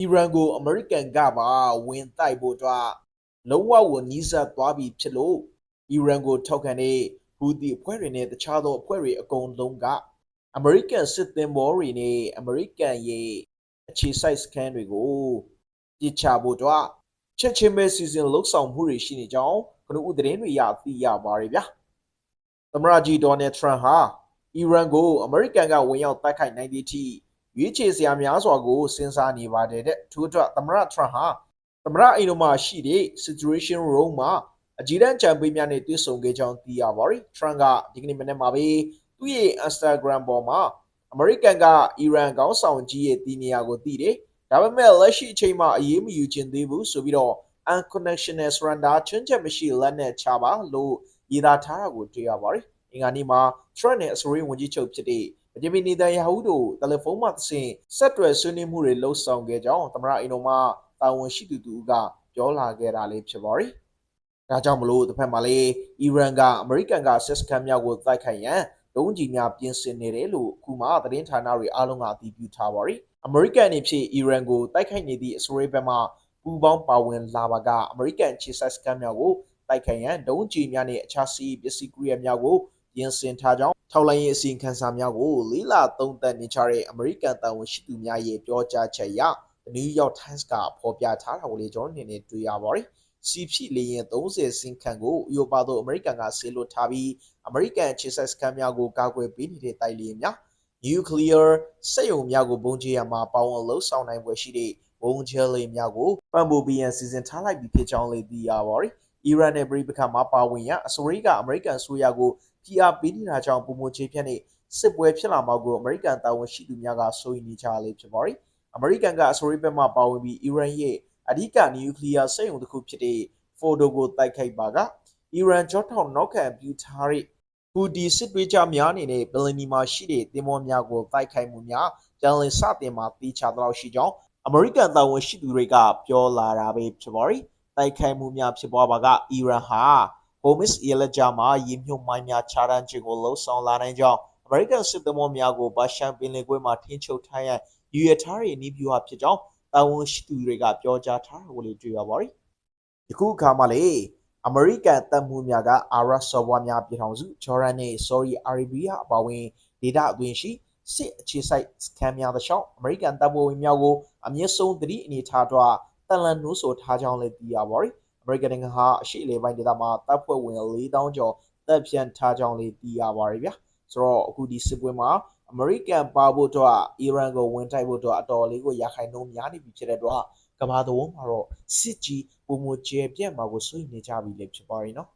အီရန်ကိုအမေရိကန်ကပါဝင်တိုက်ဖို့အတွက်လုံးဝကိုနီးစပ်သွားပြီဖြစ်လို့အီရန်ကိုထောက်ခံတဲ့ဟူသီအဖွဲ့တွေနဲ့တခြားသောအဖွဲ့တွေအကုန်လုံးကအမေရိကန်စစ်သင်္ဘောတွေနဲ့အမေရိကန်ရဲ့အခြေစိုက်စခန်းတွေကိုပြစ်ချဖို့အတွက်ချက်ချင်းပဲစီစဉ်လှုပ်ဆောင်မှုတွေရှိနေကြောင်းကနဦးသတင်းတွေရသိရပါတယ်ဗျာသမရကြီးဒေါ်နယ်ထရန့်ဟာအီရန်ကိုအမေရိကန်ကဝင်ရောက်တိုက်ခိုက်နိုင်သည့်အထိ ရွေးချယ်စရာများစွာကိုစဉ်းစားနေပါတယ်တဲ့ထို့အတွက်သမရထရန့်ဟာသမရအိမ်တော်မှာရှိတဲ့ situation room မှာအကြီးတန်းချန်ပေးများနဲ့တွေ့ဆုံခဲ့ကြောင်းသိရပါတယ်ထရန့်ကဒီကနေ့မနေ့မှာပဲသူ့ရဲ့ Instagram ပေါ်မှာအမေရိကန်ကအီရန်ခေါင်းဆောင်ကြီးရဲ့တီးနေရာကိုသိတယ်ဒါပေမဲ့လက်ရှိအချိန်မှာအရေးမယူချင်သေးဘူးဆိုပြီးတော့ unconditional surrender ချွင်းချက်မရှိလက်နဲ့ချပါလို့ရေးသားထားတာကိုတွေ့ရပါတယ်အင်္ဂါနေ့မှာ Trump နဲ့အစိုးရဝန်ကြီးချုပ်ဖြစ်တဲ့ဗ ဂျမီနီတန်ယာဟုတို့တယ်လီဖုန်းမှာသင်ဆက်တွယ်ဆွေးနွေးမှုတွေလှုပ်ဆောင်ခဲ့ကြောင်းသမရအိမ်တော်မှတာဝန်ရှိသူတူကပြောလာခဲ့တာလေးဖြစ်ပါတယ်။ဒါကြောင့်မလို့တစ်ဖက်မှာလည်းအီရန်ကအမေရိကန်ကစစ်စခန်းများကိုတိုက်ခိုက်ရန်ဒုံးကျည်များပြင်ဆင်နေတယ်လို့အခုမှသတင်းဌာနတွေအားလုံးကအတည်ပြုထားပါတယ်။အမေရိကန်အနေဖြင့်အီရန်ကိုတိုက်ခိုက်နေသည့်အစိုးရဘက်မှပူးပေါင်းပါဝင်လာပါကအမေရိကန်ခြေဆက်စခန်းများကိုတိုက်ခိုက်ရန်ဒုံးကျည်များနဲ့အခြားစီးပစ္စည်းကိရိယာများကို ပြင်ဆင်ထားကြောင်းထောက်လိုင်းရေးအစီအခံစာများကိုလေးလာသုံးသပ်နေကြတဲ့အမေရိကန်တာဝန်ရှိသူများရဲ့ပြောကြားချက်အရ The New York Times ကဖော်ပြထားတာကိုလေကျွန်တော်အနေနဲ့တွေ့ရပါတယ်။စီဖြီလေရင်30စင်ခန့်ကိုဥရောပသို့အမေရိကန်ကဆေးလွတ်ထားပြီးအမေရိကန်ခြေဆက်စခန်းများကိုကာကွယ်ပေးနေတဲ့တိုက်လေများ nuclear စက်ရုံများကိုပုံကျရမှာပေါင်းအလုံးဆောင်နိုင်ပွဲရှိတဲ့ဘုံကျဲလေးများကိုပံ့ပိုးပေးရန်စီစဉ်ထားလိုက်ပြီးဖြစ်ကြောင်းလေသိရပါတယ်။အီရန်နဲ့ပြည်ပခါမှာပါဝင်ရအစိုးရကအမေရိကန်ဆိုရကို PR ပေးနေတာကြောင့်ပုံမချေဖြတ်နဲ့စစ်ပွဲဖြစ်လာမှာကိုအမေရိကန်တာဝန်ရှိသူများကစိုးရိမ်နေကြလေဖြစ်ပါတယ်။အမေရိကန်ကအစိုးရဘက်မှပါဝင်ပြီးအီရန်ရဲ့အဓိကနျူကလ িয়ার စက်ရုံတစ်ခုဖြစ်တဲ့ဖိုဒိုကိုတိုက်ခိုက်ပါကအီရန်ကြောထောင်နောက်ခံပြုထားတဲ့ဟူဒီစစ်သွေးကြများအနေနဲ့ဘယ်လနီမှာရှိတဲ့တင်မောများကိုတိုက်ခိုက်မှုများပြန်လည်စတင်မှာတီးချတော့ရှိကြောင်းအမေရိကန်တာဝန်ရှိသူတွေကပြောလာတာပဲဖြစ်ပါတယ်။တိုက်ခိုက်မှုများဖြစ်ပွားပါကအီရန်ဟာ Homs ရလက်ကြမှာရည်မြုပ်မိုင်းများခြားတန်းခြင်းကိုလှုံ့ဆော်လာနိုင်ကြောင်း American စစ်သမောများကိုဘာရှန်ပင်လယ်ကွေးမှာထင်းချုပ်ထားရန်ရည်ရထားတဲ့နီးဗျူဟာဖြစ်ကြောင်းတာဝန်ရှိသူတွေကပြောကြားထားတာကိုလည်းတွေ့ရပါတယ်။ဒီခုအခါမှာလေအမေရိကန်တပ်မှုများကအာရပ်စော်ဘွားများပြည်ထောင်စုဂျော်ဒန်နဲ့ဆော်ဒီအာရေဗီးယားအပါအဝင်ဒေသအတွင်းရှိစစ်အခြေစိုက်စခန်းများသောရှောင်းအမေရိကန်တပ်ဖွဲ့ဝင်များကိုအမြင့်ဆုံးသတိအနေထားတော့တန်လန်နိုးဆိုထားကြောင်းလည်းသိရပါတယ်။ American နိုင်ငံဟာအရှိအလေပိုင်းဒေသမှာတပ်ဖွဲ့ဝင်4000ကျော်တပ်ဖြန့်ထားကြောင်းလေးသိရပါတယ်ဗျာဆိုတော့အခုဒီစစ်ပွဲမှာ American ပါဖို့အတွက်အီရန်ကိုဝင်တိုက်ဖို့အတွက်အတော်လေးကိုရခိုင်နှုန်းများနေပြီဖြစ်တဲ့အတွက်ကမ္ဘာသဝန်းမှာတော့စစ်ကြီးပုံမကျဲပြက်မှာကိုစိုးရိမ်နေကြပြီလေဖြစ်ပါရင်နော်